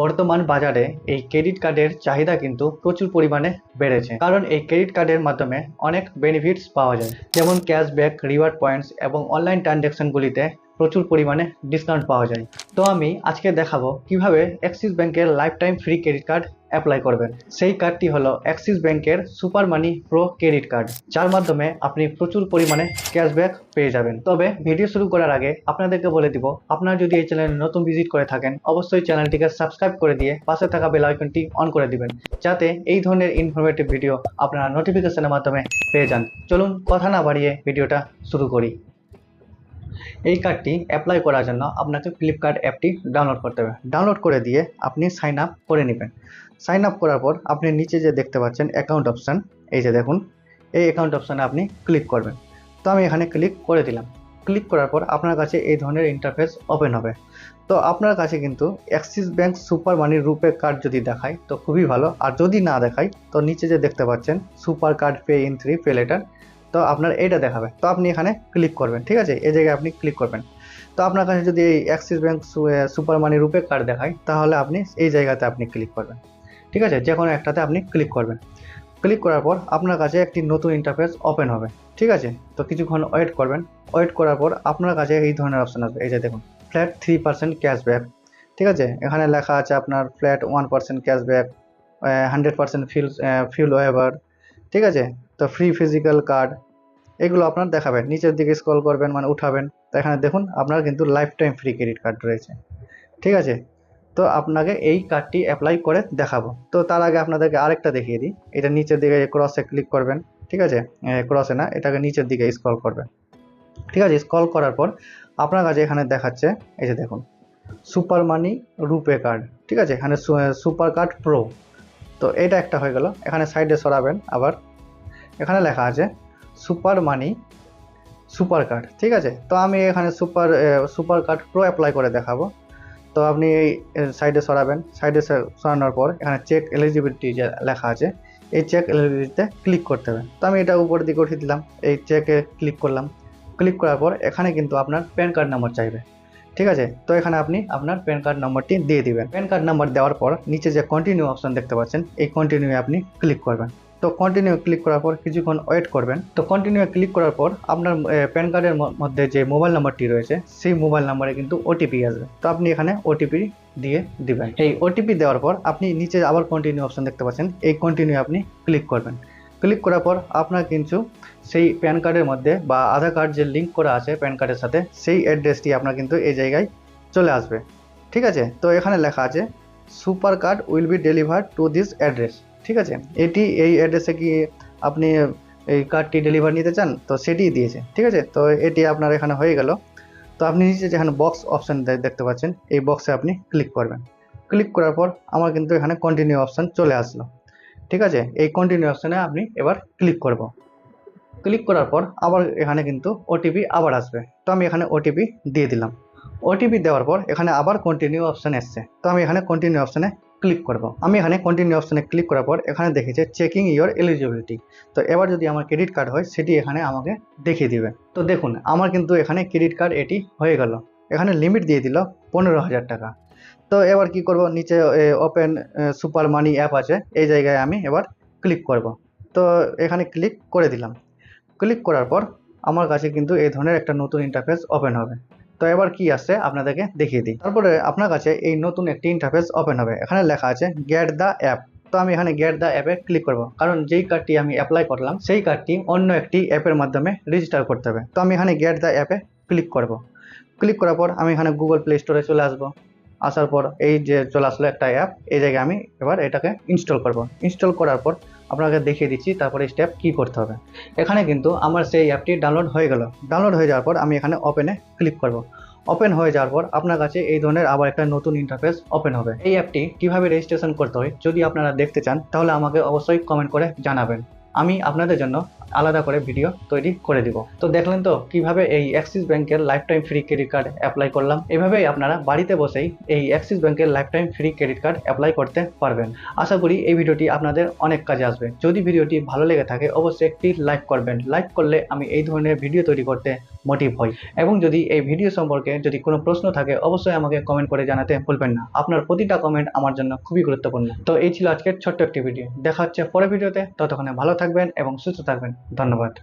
বর্তমান বাজারে এই ক্রেডিট কার্ডের চাহিদা কিন্তু প্রচুর পরিমাণে বেড়েছে। কারণ এই ক্রেডিট কার্ডের মাধ্যমে অনেক বেনিফিটস পাওয়া যায়। যেমন ক্যাশব্যাক রিওয়ার্ড পয়েন্টস এবং অনলাইন ট্রানজ্যাকশনগুলিতে প্রচুর পরিমাণে ডিসকাউন্ট পাওয়া যায়। তো আমি আজকে দেখাবো কীভাবে অ্যাক্সিস ব্যাংকের lifetime free credit card apply করবেন। সেই কার্ডটি হলো অ্যাক্সিস ব্যাংকের super money pro credit card যার মাধ্যমে আপনি প্রচুর পরিমাণে ক্যাশব্যাক পেয়ে যাবেন। তবে ভিডিও শুরু করার আগে আপনাদেরকে বলে দিব, আপনারা যদি এই চ্যানেলে নতুন ভিজিট করে থাকেন, অবশ্যই চ্যানেলটিকে সাবস্ক্রাইব করে দিয়ে পাশে থাকা বেল আইকনটি অন করে দিবেন, যাতে এই ধরনের ইনফরমেটিভ ভিডিও আপনারা নোটিফিকেশনের মাধ্যমে পেয়ে যান। চলুন কথা না বাড়িয়ে ভিডিওটা শুরু করি। এই কার্ডটি অ্যাপ্লাই করার জন্য আপনাকে ফ্লিপকার্ট অ্যাপটি ডাউনলোড করতে হবে। ডাউনলোড করে দিয়ে আপনি সাইন আপ করে নেবেন। সাইন আপ করার পর আপনি নিচে যে দেখতে পাচ্ছেন অ্যাকাউন্ট অপশান এই যে দেখুন, এই অ্যাকাউন্ট অপশানে আপনি ক্লিক করবেন। তো আমি এখানে ক্লিক করে দিলাম। ক্লিক করার পর আপনার কাছে এই ধরনের ইন্টারফেস ওপেন হবে। তো আপনার কাছে কিন্তু Axis bank super money RuPay card যদি দেখায়, তো খুবই ভালো। আর যদি না দেখায়, তো নিচে যে দেখতে পাচ্ছেন super card pay in three pay later তো আপনার এইটা দেখাবে। তো আপনি এখানে ক্লিক করবেন, ঠিক আছে? এই জায়গায় আপনি ক্লিক করবেন। তো আপনার কাছে যদি এই অ্যাক্সিস ব্যাংক সুপার মানি রূপে কার্ড দেখায়, তাহলে আপনি এই জায়গাতে আপনি ক্লিক করবেন। ঠিক আছে? যে কোনো একটাতে আপনি ক্লিক করবেন। ক্লিক করার পর আপনার কাছে একটি নতুন ইন্টারফেস ওপেন হবে। ঠিক আছে? তো কিছুক্ষণ ওয়েট করবেন। ওয়েট করার পর আপনার কাছে এই ধরনের অপশান আসবে। এই যে দেখুন ফ্ল্যাট থ্রি পার্সেন্ট ক্যাশব্যাক ঠিক আছে? এখানে লেখা আছে আপনার flat one percent cashback hundred percent fee fee waiver ঠিক আছে? তো ফ্রি ফিজিক্যাল কার্ড এগুলো আপনার দেখাবেন। নিচের দিকে স্ক্রল করবেন মানে উঠাবেন। তো এখানে দেখুন, আপনার কিন্তু life time free credit card রয়েছে। ঠিক আছে? তো আপনাকে এই কার্ডটি অ্যাপ্লাই করে দেখাবো। তো তার আগে আপনাদেরকে আরেকটা দেখিয়ে দিই। এটা নিচের দিকে ক্রসে ক্লিক করবেন। ঠিক আছে? ক্রসে না, এটাকে নিচের দিকে স্ক্রল করবেন। ঠিক আছে? স্ক্রল করার পর আপনার কাছে এখানে দেখাচ্ছে, এই যে দেখুন সুপার মানি রুপে কার্ড ঠিক আছে? এখানে সুপার কার্ড প্রো তো এটা একটা হয়ে গেল। এখানে সাইডে সরাবেন আবার। এখানে লেখা আছে সুপার মানি, সুপার কার্ড, ঠিক আছে? তো আমি এখানে super super card pro apply করে দেখাবো। তো আপনি এই সাইডে সরাবেন। সাইডে সরানোর পর এখানে চেক এলিজিবিলিটি যে লেখা আছে, এই চেক এলিজিবিলিটিতে ক্লিক করতে হবে। তো আমি এটা উপরের দিকে উঠিয়ে দিলাম, এই চেকে ক্লিক করলাম। ক্লিক করার পর এখানে কিন্তু আপনার প্যান কার্ড নাম্বার চাইবে, ঠিক আছে? তো এখানে আপনি আপনার প্যান কার্ড নাম্বারটি দিয়ে দিবেন। প্যান কার্ড নাম্বার দেওয়ার পর নিচে যে কন্টিনিউ অপশন দেখতে পাচ্ছেন, এই কন্টিনিউ আপনি ক্লিক করবেন। তো কন্টিনিউ ক্লিক করার পর কিছুক্ষণ ওয়েট করবেন। তো কন্টিনিউ ক্লিক করার পর আপনার প্যান কার্ডের মধ্যে যে মোবাইল নাম্বারটি রয়েছে, সেই মোবাইল নাম্বারে কিন্তু ওটিপি আসবে। তো আপনি এখানে ওটিপি দিয়ে দিবেন। এই ওটিপি দেওয়ার পর আপনি নিচে আবার কন্টিনিউ অপশন দেখতে পাচ্ছেন। এই কন্টিনিউ আপনি ক্লিক করবেন। ক্লিক করার পর আপনার কিন্তু সেই প্যান কার্ডের মধ্যে বা আধার কার্ড যে লিঙ্ক করা আছে প্যান কার্ডের সাথে, সেই অ্যাড্রেসটি আপনার কিন্তু এই জায়গায় চলে আসবে। ঠিক আছে? তো এখানে লেখা আছে super card will be deliver to this address ঠিক আছে? এটি, এই অ্যাড্রেসে কি আপনি এই কার্ডটি ডেলিভার নিতে চান? তো সেটিই দিয়েছে, ঠিক আছে? তো এটি আপনার এখানে হয়ে গেল। তো আপনি নিচে যেখানে বক্স অপশান দেখতে পাচ্ছেন, এই বক্সে আপনি ক্লিক করবেন। ক্লিক করার পর আমার কিন্তু এখানে কন্টিনিউ অপশান চলে আসলো। ঠিক আছে? এই কন্টিনিউ অপশানে আপনি এবার ক্লিক করব। ক্লিক করার পর আবার এখানে কিন্তু ওটিপি আবার আসবে। তো আমি এখানে ওটিপি দিয়ে দিলাম। ওটিপি দেওয়ার পর এখানে আবার কন্টিনিউ অপশান এসছে। তো আমি এখানে কন্টিনিউ অপশানে ক্লিক করব। আমি এখানে কন্টিনিউ অপশানে ক্লিক করার পর এখানে দেখেছে চেকিং ইয়োর এলিজিবিলিটি তো এবার যদি আমার ক্রেডিট কার্ড হয়, সেটি এখানে আমাকে দেখিয়ে দিবে। তো দেখুন, আমার কিন্তু এখানে ক্রেডিট কার্ড এটি হয়ে গেল। এখানে লিমিট দিয়ে দিল পনেরো হাজার টাকা। তো এবার কি করব? নিচে ওপেন সুপার মানি অ্যাপ আছে। এই জায়গায় আমি এবার ক্লিক করব। তো এখানে ক্লিক করে দিলাম। ক্লিক করার পর আমার কাছে কিন্তু এই ধরনের একটা নতুন ইন্টারফেস ওপেন হবে। তো এবার কি আসছে? আপনাদেরকে দেখিয়ে দিই। তারপরে আপনার কাছে এই নতুন একটি ইন্টারফেস ওপেন হবে। এখানে লেখা আছে গেট দ্য অ্যাপ তো আমি এখানে গেট দ্য অ্যাপে ক্লিক করব। কারণ যেই কার্ডটি আমি অ্যাপ্লাই করলাম, সেই কার্ডটি অন্য একটি অ্যাপের মাধ্যমে রেজিস্টার করতে হবে। তো আমি এখানে গেট দ্য অ্যাপে ক্লিক করব। ক্লিক করার পর আমি এখানে গুগল প্লে স্টোরে চলে আসব। আসার পর এই যে চলে আসলো একটা অ্যাপ এই জায়গায় আমি এবার এটাকে ইনস্টল করব। ইনস্টল করার পর আপনাকে দেখিয়ে দিচ্ছি, তারপরে স্টেপ কি করতে হবে। এখানে কিন্তু আমার সেই অ্যাপটি ডাউনলোড হয়ে গেল। ডাউনলোড হয়ে যাওয়ার পর আমি এখানে ওপেনে ক্লিক করব। ওপেন হয়ে যাওয়ার পর আপনার কাছে এই ধরনের আবার একটা নতুন ইন্টারফেস ওপেন হবে। এই অ্যাপটি কীভাবে রেজিস্ট্রেশন করতে হয়, যদি আপনারা দেখতে চান, তাহলে আমাকে অবশ্যই কমেন্ট করে জানাবেন। আমি আপনাদের জন্য আলাদা করে ভিডিও তৈরি করে দিব। তো দেখলেন তো কীভাবে এই অ্যাক্সিস ব্যাংকের lifetime free credit card apply করলাম? এভাবেই আপনারা বাড়িতে বসেই এই অ্যাক্সিস ব্যাংকের lifetime free credit card apply করতে পারবেন। আশা করি এই ভিডিওটি আপনাদের অনেক কাজে আসবে। যদি ভিডিওটি ভালো লেগে থাকে, অবশ্যই একটি লাইক করবেন। লাইক করলে আমি এই ধরনের ভিডিও তৈরি করতে মোটিভ হই। এবং যদি এই ভিডিও সম্পর্কে যদি কোনো প্রশ্ন থাকে, অবশ্যই আমাকে কমেন্ট করে জানাতে ভুলবেন না। আপনার প্রতিটা কমেন্ট আমার জন্য খুবই গুরুত্বপূর্ণ। তো এই ছিল আজকের ছোট্ট একটি ভিডিও দেখা হচ্ছে পরের ভিডিওতে ততক্ষণে ভালো থাকবেন এবং সুস্থ থাকবেন। धन्यवाद।